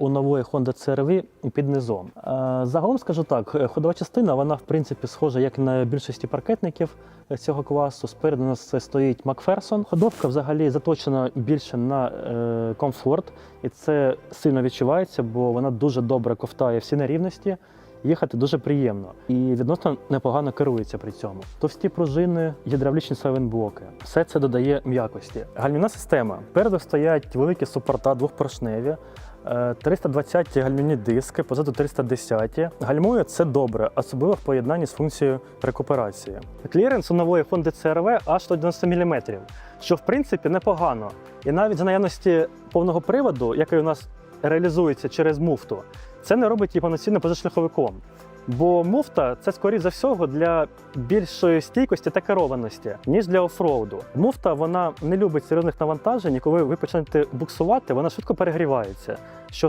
у нової Honda CR-V під низом. Е, Загалом скажу так, е, ходова частина вона в принципі схожа як на більшості паркетників е, цього класу. Спереду у нас стоїть Макферсон. Ходовка взагалі заточена більше на комфорт, і це сильно відчувається, бо вона дуже добре ковтає всі нерівності. Їхати дуже приємно і відносно непогано керується при цьому. Товсті пружини, гідравлічні сайлентблоки. Все це додає м'якості. Гальмівна система. Переду стоять великі супорта двохпоршневі. Е, 320 гальмівні диски, позаду 310. Гальмує це добре, особливо в поєднанні з функцією рекуперації. Кліренс у нової Honda CR-V аж 190 мм, що в принципі непогано. І навіть за наявності повного приводу, який у нас реалізується через муфту, це не робить її повноцінним позашляховиком. Бо муфта це скоріш за всього для більшої стійкості та керованості, ніж для офроуду. Муфта вона не любить серйозних навантажень, і коли ви почнете буксувати, вона швидко перегрівається, що